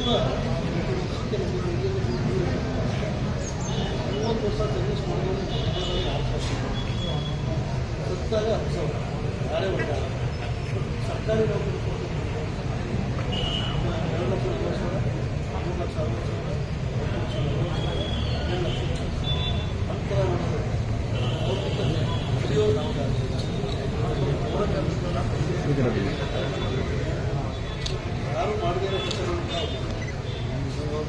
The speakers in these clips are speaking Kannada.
ಮಹಾದೇವ ಸ್ವಾಮಿ ಅದೇ ಮಾತಾಡ್ತೈತ್ರಿ ಮುಂಚೆ ಮಾತಾಡಕ್ಕೆ ಅವಾಗ ಕಲ್ತವ್ರು. ಈ ಕಡೆ ಬನ್ನಿ.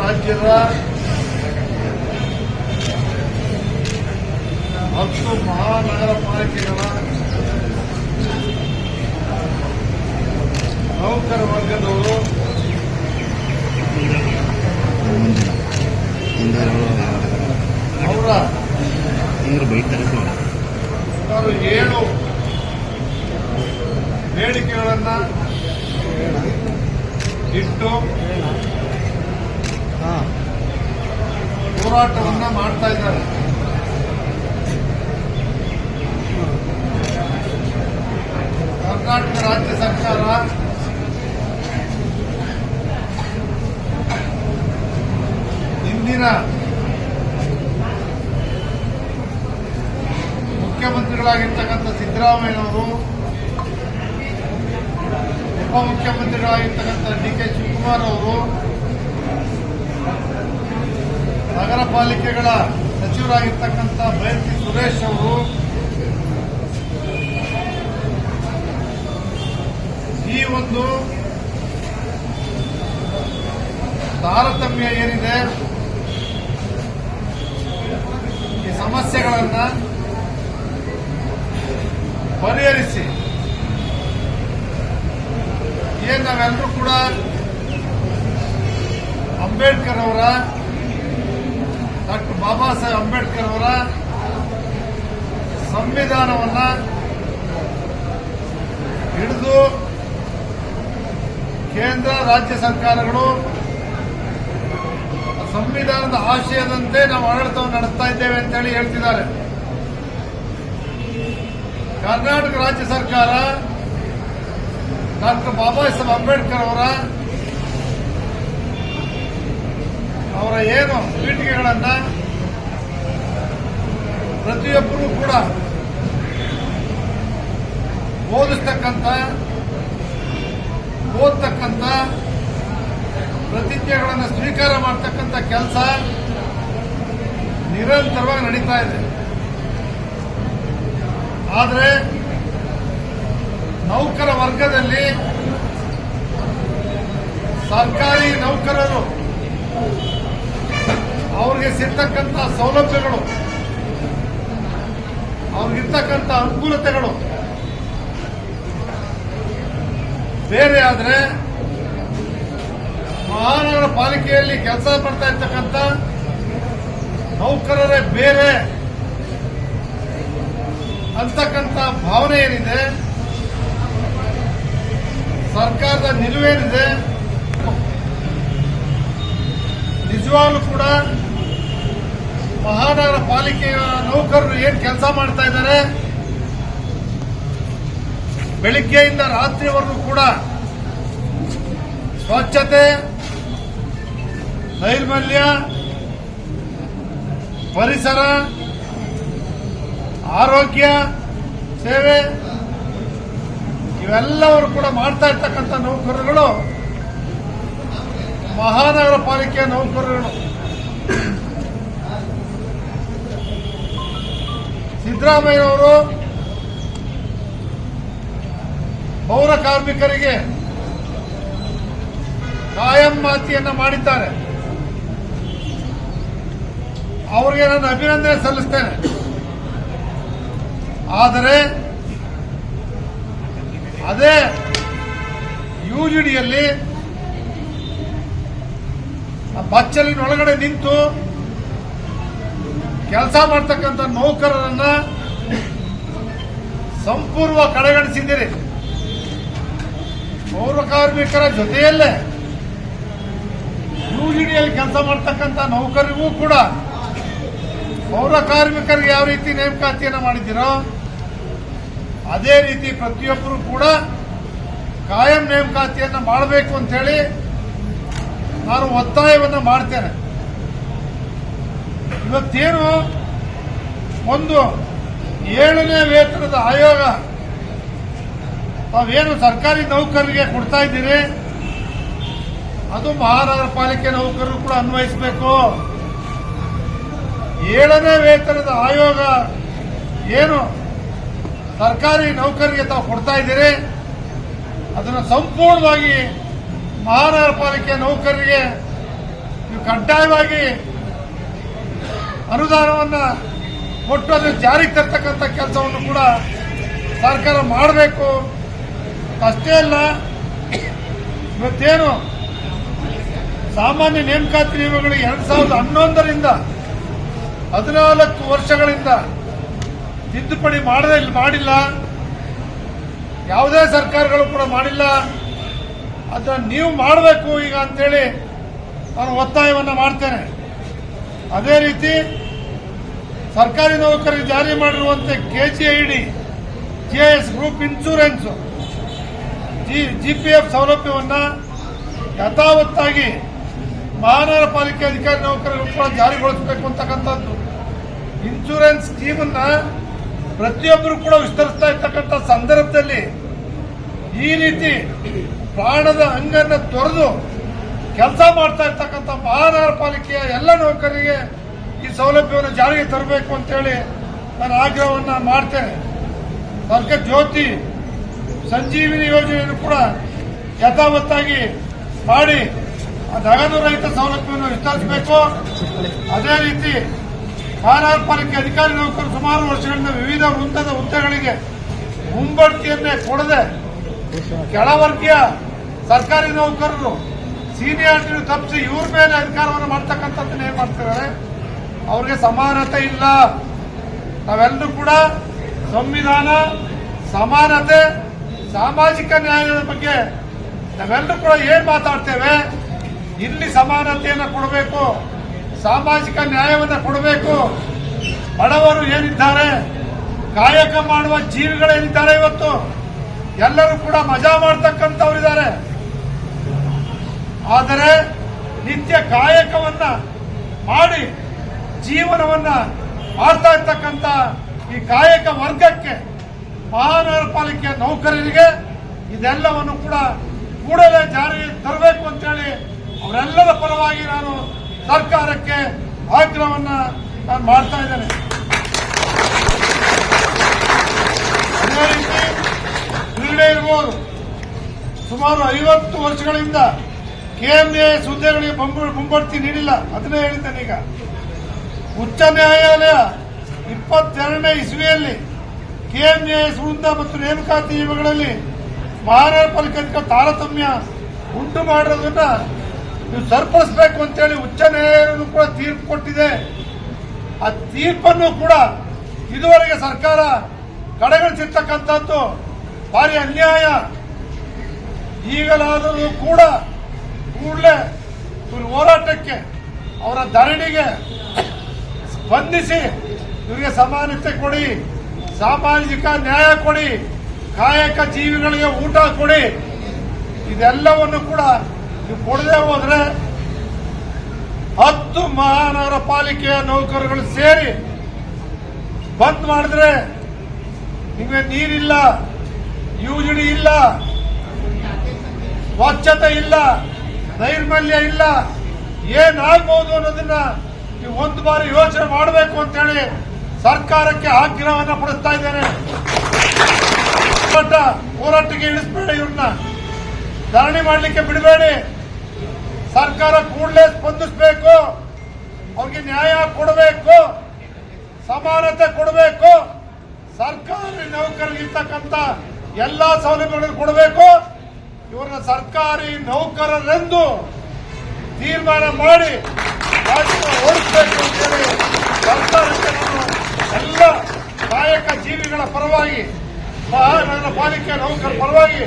ರಾಜ್ಯದ ಹತ್ತು ಮಹಾನಗರ ಪಾಲಿಕೆಗಳ ನೌಕರ ವರ್ಗದವರು ಅವರ ಸುಮಾರು ಏಳು ಬೇಡಿಕೆಗಳನ್ನ ಇಟ್ಟು ಹೋರಾಟವನ್ನ ಮಾಡ್ತಾ ಇದ್ದಾರೆ ಕರ್ನಾಟಕ ರಾಜ್ಯ ಸರ್ಕಾರ ಇಂದಿನ ಮುಖ್ಯಮಂತ್ರಿಗಳಾಗಿರ್ತಕ್ಕಂಥ ಸಿದ್ದರಾಮಯ್ಯನವರು ಉಪಮುಖ್ಯಮಂತ್ರಿಗಳಾಗಿರ್ತಕ್ಕಂಥ ಡಿ ಕೆ ಶಿವಕುಮಾರ್ ಅವರು ನಗರ ಪಾಲಿಕೆಗಳ ಸಚಿವರಾಗಿರ್ತಕ್ಕಂಥ ಬೈರತಿ ಸುರೇಶ್ ಅವರು ಈ ಒಂದು ತಾರತಮ್ಯ ಏನಿದೆ, ಈ ಸಮಸ್ಯೆಗಳನ್ನ ಪರಿಹರಿಸಿ ಏನ್ ನಾವೆಲ್ಲರೂ ಕೂಡ ಅಂಬೇಡ್ಕರ್ ಅವರ, ಡಾಕ್ಟರ್ ಬಾಬಾ ಸಾಹೇಬ್ ಅಂಬೇಡ್ಕರ್ ಅವರ ಸಂವಿಧಾನವನ್ನ ಹಿಡಿದು ಕೇಂದ್ರ, ರಾಜ್ಯ ಸರ್ಕಾರಗಳು ಸಂವಿಧಾನದ ಆಶಯದಂತೆ ನಾವು ಆಡಳಿತವನ್ನು ನಡೆಸ್ತಾ ಇದ್ದೇವೆ ಅಂತೇಳಿ ಹೇಳ್ತಿದ್ದಾರೆ. ಕರ್ನಾಟಕ ರಾಜ್ಯ ಸರ್ಕಾರ ಡಾಕ್ಟರ್ ಬಾಬಾ ಸಾಹೇಬ್ ಅಂಬೇಡ್ಕರ್ ಅವರ ಅವರ ಏನು ಪೀಠಿಕೆಗಳನ್ನ ಪ್ರತಿಯೊಬ್ಬರೂ ಕೂಡ ಓದಿಸ್ತಕ್ಕಂಥ, ಓದ್ತಕ್ಕಂಥ ಪ್ರತಿಜ್ಞೆಗಳನ್ನು ಸ್ವೀಕಾರ ಮಾಡ್ತಕ್ಕಂಥ ಕೆಲಸ ನಿರಂತರವಾಗಿ ನಡೀತಾ ಇದೆ. ಆದರೆ ನೌಕರ ವರ್ಗದಲ್ಲಿ ಸರ್ಕಾರಿ ನೌಕರರು ಅವ್ರಿಗೆ ಸಿಗ್ತಕ್ಕಂಥ ಸೌಲಭ್ಯಗಳು ಅವ್ರಿಗಿರ್ತಕ್ಕಂಥ ಅನುಕೂಲತೆಗಳು ಬೇರೆ ಆದರೆ ಮಹಾನಗರ ಪಾಲಿಕೆಯಲ್ಲಿ ಕೆಲಸ ಮಾಡ್ತಾ ಇರ್ತಕ್ಕಂಥ ನೌಕರರೇ ಬೇರೆ. ಅಂತಕ್ಕಂಥ ಭಾವನೆ ಏನಿದೆ, ಸರ್ಕಾರದ ನಿಲುವೇನಿದೆ, ನಿಜವಾಗ್ಲೂ ಕೂಡ ಮಹಾನಗರ ಪಾಲಿಕೆಯ ನೌಕರರು ಏನ್ ಕೆಲಸ ಮಾಡ್ತಾ ಇದ್ದಾರೆ, ಬೆಳಿಗ್ಗೆಯಿಂದ ರಾತ್ರಿವರೆಗೂ ಕೂಡ ಸ್ವಚ್ಛತೆ, ನೈರ್ಮಲ್ಯ, ಪರಿಸರ ಆರೋಗ್ಯ, ಸೇವೆ ಇವೆಲ್ಲವರು ಕೂಡ ಮಾಡ್ತಾ ಇರ್ತಕ್ಕಂಥ ನೌಕರರುಗಳು, ಮಹಾನಗರ ಪಾಲಿಕೆಯ ನೌಕರರುಗಳು. ಸಿದ್ದರಾಮಯ್ಯನವರು ಪೌರ ಕಾರ್ಮಿಕರಿಗೆ ಕಾಯಂ ಮಾತಿಯನ್ನು ಮಾಡಿದ್ದಾರೆ. ಅವರಿಗೆ ನಾನು ಅಭಿನಂದನೆ ಸಲ್ಲಿಸ್ತೇನೆ. ಆದರೆ ಅದೇ ಯುಜಿಡಿಯಲ್ಲಿ ಬಚ್ಚಲಿನ ಒಳಗಡೆ ನಿಂತು ಕೆಲಸ ಮಾಡ್ತಕ್ಕಂಥ ನೌಕರರನ್ನ ಸಂಪೂರ್ಣ ಕಡೆಗಣಿಸಿದ್ದೀರಿ. ಪೌರ ಕಾರ್ಮಿಕರ ಜೊತೆಯಲ್ಲೇ ಯುಜಿಡಿಯಲ್ಲಿ ಕೆಲಸ ಮಾಡ್ತಕ್ಕಂಥ ನೌಕರಿಗೂ ಕೂಡ ಪೌರ ಕಾರ್ಮಿಕರಿಗೆ ಯಾವ ರೀತಿ ನೇಮಕಾತಿಯನ್ನು ಮಾಡಿದ್ದೀರೋ ಅದೇ ರೀತಿ ಪ್ರತಿಯೊಬ್ಬರು ಕೂಡ ಕಾಯಂ ನೇಮಕಾತಿಯನ್ನು ಮಾಡಬೇಕು ಅಂತ ಹೇಳಿ ನಾನು ಒತ್ತಾಯವನ್ನು ಮಾಡ್ತೇನೆ. ಇವತ್ತೇನು ಒಂದು ಏಳನೇ ವೇತನದ ಆಯೋಗ, ತಾವೇನು ಸರ್ಕಾರಿ ನೌಕರರಿಗೆ ಕೊಡ್ತಾ ಇದ್ದೀರಿ? ಅದು ಮಹಾನಗರ ಪಾಲಿಕೆ ನೌಕರರು ಕೂಡ ಅನ್ವಯಿಸಬೇಕು. ಏಳನೇ ವೇತನದ ಆಯೋಗ ಏನು ಸರ್ಕಾರಿ ನೌಕರಿಗೆ ತಾವು ಕೊಡ್ತಾ ಇದ್ದೀರಿ, ಅದನ್ನು ಸಂಪೂರ್ಣವಾಗಿ ಮಹಾನಗರ ಪಾಲಿಕೆ ನೌಕರರಿಗೆ ನೀವು ಕಡ್ಡಾಯವಾಗಿ ಅನುದಾನವನ್ನು ಕೊಟ್ಟು ಅದನ್ನು ಜಾರಿಗೆ ತರ್ತಕ್ಕಂಥ ಕೆಲಸವನ್ನು ಕೂಡ ಸರ್ಕಾರ ಮಾಡಬೇಕು. ಅಷ್ಟೇ ಅಲ್ಲ, ಇವತ್ತೇನು ಸಾಮಾನ್ಯ ನೇಮಕಾತಿ ನಿಯಮಗಳು ಎರಡ್ ಸಾವಿರದ ಹನ್ನೊಂದರಿಂದ ಹದಿನಾಲ್ಕು ವರ್ಷಗಳಿಂದ ತಿದ್ದುಪಡಿ ಮಾಡದೇ ಮಾಡಿಲ್ಲ. ಯಾವುದೇ ಸರ್ಕಾರಗಳು ಕೂಡ ಮಾಡಿಲ್ಲ. ಅದನ್ನು ನೀವು ಮಾಡಬೇಕು ಈಗ ಅಂತೇಳಿ ನಾನು ಒತ್ತಾಯವನ್ನು ಮಾಡ್ತೇನೆ. ಅದೇ ರೀತಿ ಸರ್ಕಾರಿ ನೌಕರರಿಗೆ ಜಾರಿ ಮಾಡಿರುವಂತೆ KGID GS group insurance, G P F ಸೌಲಭ್ಯವನ್ನು ಯಥಾವತ್ತಾಗಿ ಮಹಾನಗರ ಪಾಲಿಕೆ ಅಧಿಕಾರಿ ನೌಕರರು ಕೂಡ ಜಾರಿಗೊಳಿಸಬೇಕು ಅಂತಕ್ಕಂಥದ್ದು. ಇನ್ಶೂರೆನ್ಸ್ ಸ್ಕೀಮನ್ನ ಪ್ರತಿಯೊಬ್ಬರು ಕೂಡ ವಿಸ್ತರಿಸ್ತಾ ಇರ್ತಕ್ಕಂಥ ಸಂದರ್ಭದಲ್ಲಿ ಈ ರೀತಿ ಪ್ರಾಣದ ಅಂಗನ್ನ ತೊರೆದು ಕೆಲಸ ಮಾಡ್ತಾ ಇರ್ತಕ್ಕಂಥ ಮಹಾನಗರ ಪಾಲಿಕೆಯ ಎಲ್ಲ ನೌಕರರಿಗೆ ಈ ಸೌಲಭ್ಯವನ್ನು ಜಾರಿಗೆ ತರಬೇಕು ಅಂತೇಳಿ ನಾನು ಆಗ್ರಹವನ್ನ ಮಾಡ್ತೇನೆ. ಅದಕ್ಕೆ ಜ್ಯೋತಿ ಸಂಜೀವಿನಿ ಯೋಜನೆಯನ್ನು ಕೂಡ ಯಥಾವತ್ತಾಗಿ ಮಾಡಿ ಆ ನಗದು ರಹಿತ ಸೌಲಭ್ಯವನ್ನು ವಿಸ್ತರಿಸಬೇಕು. ಅದೇ ರೀತಿ ಮಹಾನಗರ ಪಾಲಿಕೆ ಅಧಿಕಾರಿ ನೌಕರರು ಸುಮಾರು ವರ್ಷಗಳಿಂದ ವಿವಿಧ ವೃಂದದ ಹುದ್ದೆಗಳಿಗೆ ಮುಂಬಡ್ತಿಯನ್ನೇ ಕೊಡದೆ ಕೆಳವರ್ಗೀಯ ಸರ್ಕಾರಿ ನೌಕರರು ಸೀನಿಯಾರಿಟಿ ತಪ್ಪಿಸಿ ಇವ್ರ ಮೇಲೆ ಅಧಿಕಾರವನ್ನು ಮಾಡ್ತಕ್ಕಂಥದ್ದನ್ನ ಏನ್ ಮಾಡ್ತಿದ್ದಾರೆ? ಅವ್ರಿಗೆ ಸಮಾನತೆ ಇಲ್ಲ. ನಾವೆಲ್ಲರೂ ಕೂಡ ಸಂವಿಧಾನ, ಸಮಾನತೆ, ಸಾಮಾಜಿಕ ನ್ಯಾಯದ ಬಗ್ಗೆ ನಾವೆಲ್ಲರೂ ಕೂಡ ಏನ್ ಮಾತಾಡ್ತೇವೆ? ಇಲ್ಲಿ ಸಮಾನತೆಯನ್ನು ಕೊಡಬೇಕು. ಸಾಮಾಜಿಕ ನ್ಯಾಯವನ್ನು ಕೊಡಬೇಕು. ಬಡವರು ಏನಿದ್ದಾರೆ, ಕಾಯಕ ಮಾಡುವ ಜೀವಿಗಳೇನಿದ್ದಾರೆ ಇವತ್ತು? ಎಲ್ಲರೂ ಕೂಡ ಮಜಾ ಮಾಡ್ತಕ್ಕಂಥವ್ರಿದ್ದಾರೆ. ಆದರೆ ನಿತ್ಯ ಕಾಯಕವನ್ನ ಮಾಡಿ ಜೀವನವನ್ನ ಮಾಡ್ತಾ ಇರ್ತಕ್ಕಂಥ ಈ ಕಾಯಕ ವರ್ಗಕ್ಕೆ ಮಹಾನಗರ ಪಾಲಿಕೆ ನೌಕರರಿಗೆ ಇದೆಲ್ಲವನ್ನು ಕೂಡ ಕೂಡಲೇ ಜಾರಿಗೆ ತರಬೇಕು ಅಂತೇಳಿ ಅವರೆಲ್ಲರ ಪರವಾಗಿ ನಾನು ಸರ್ಕಾರಕ್ಕೆ ಆಗ್ರಹವನ್ನ ನಾನು ಮಾಡ್ತಾ ಇದ್ದೇನೆ. ಅದೇ ರೀತಿ ಕ್ರೀಡೆ ಇರ್ಬೋದು. ಸುಮಾರು ಐವತ್ತು ವರ್ಷಗಳಿಂದ ಕೆಎಂಎಸ್ ಹುದ್ದೆಗಳಿಗೆ ಮುಂಬಡ್ತಿ ನೀಡಿಲ್ಲ. ಅದನ್ನೇ ಹೇಳಿದ್ದೇನೆ ಈಗ. ಉಚ್ಚ ನ್ಯಾಯಾಲಯ ಇಪ್ಪತ್ತೆರಡನೇ ಇಸ್ವಿಯಲ್ಲಿ ಕೆಎಂಎಸ್ ವೃಂದ ಮತ್ತು ನೇಮಕಾತಿ ನಿಯಮಗಳಲ್ಲಿ ಮಹಾನಗರ ಪಾಲಿಕೆ ತಾರತಮ್ಯ ಉಂಟು ಮಾಡಿರೋದನ್ನ ನೀವು ಸರಿಪಡಿಸಬೇಕು ಅಂತೇಳಿ ಉಚ್ಚ ನ್ಯಾಯಾಲಯನೂ ಕೂಡ ತೀರ್ಪು ಕೊಟ್ಟಿದೆ. ಆ ತೀರ್ಪನ್ನು ಕೂಡ ಇದುವರೆಗೆ ಸರ್ಕಾರ ಕಡೆಗಣಿಸಿರ್ತಕ್ಕಂಥದ್ದು ಭಾರಿ ಅನ್ಯಾಯ. ಈಗಲಾದರೂ ಕೂಡ ಕೂಡಲೇ ಇವ್ರ ಹೋರಾಟಕ್ಕೆ, ಅವರ ಧರಣಿಗೆ ಸ್ಪಂದಿಸಿ ಇವರಿಗೆ ಸಮಾನತೆ ಕೊಡಿ, ಸಾಮಾಜಿಕ ನ್ಯಾಯ ಕೊಡಿ, ಕಾಯಕ ಜೀವಿಗಳಿಗೆ ಊಟ ಕೊಡಿ, ಇದೆಲ್ಲವನ್ನು ಕೂಡ ನೀವು ಕೊಡದೆ ಹೋದ್ರೆ ಹತ್ತು ಮಹಾನಗರ ಪಾಲಿಕೆಯ ನೌಕರರುಗಳು ಸೇರಿ ಬಂದ್ ಮಾಡಿದ್ರೆ ನಿಮಗೆ ನೀರಿಲ್ಲ, ಯುಜಿಡಿ ಇಲ್ಲ, ಸ್ವಚ್ಛತೆ ಇಲ್ಲ, ನೈರ್ಮಲ್ಯ ಇಲ್ಲ ಏನಾಗಬಹುದು ಅನ್ನೋದನ್ನ ನೀವು ಒಂದು ಬಾರಿ ಯೋಚನೆ ಮಾಡಬೇಕು ಅಂತೇಳಿ ಸರ್ಕಾರಕ್ಕೆ ಆಗ್ರಹವನ್ನ ಪಡಿಸ್ತಾ ಇದ್ದೇನೆ. ಹೋರಾಟ ಹೋರಾಟಕ್ಕೆ ಇಳಿಸಬೇಡಿ ಇವ್ರನ್ನ. ಧರಣಿ ಮಾಡಲಿಕ್ಕೆ ಬಿಡಬೇಡಿ. ಸರ್ಕಾರ ಕೂಡಲೇ ಸ್ಪಂದಿಸಬೇಕು, ಅವ್ರಿಗೆ ನ್ಯಾಯ ಕೊಡಬೇಕು, ಸಮಾನತೆ ಕೊಡಬೇಕು, ಸರ್ಕಾರಿ ನೌಕರರಿರ್ತಕ್ಕಂಥ ಎಲ್ಲಾ ಸೌಲಭ್ಯಗಳನ್ನು ಕೊಡಬೇಕು, ಇವ್ರನ್ನ ಸರ್ಕಾರಿ ನೌಕರರೆಂದು ತೀರ್ಮಾನ ಮಾಡಿ ಓಡಿಸಬೇಕು ಅಂತೇಳಿ ಸರ್ಕಾರಕ್ಕೆ ನಾನು ಎಲ್ಲ ನಾಯಕ ಜೀವಿಗಳ ಪರವಾಗಿ, ಮಹಾನಗರ ಪಾಲಿಕೆ ನೌಕರ ಪರವಾಗಿ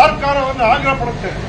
ಸರ್ಕಾರವನ್ನು ಆಗ್ರಹ ಪಡುತ್ತೇನೆ.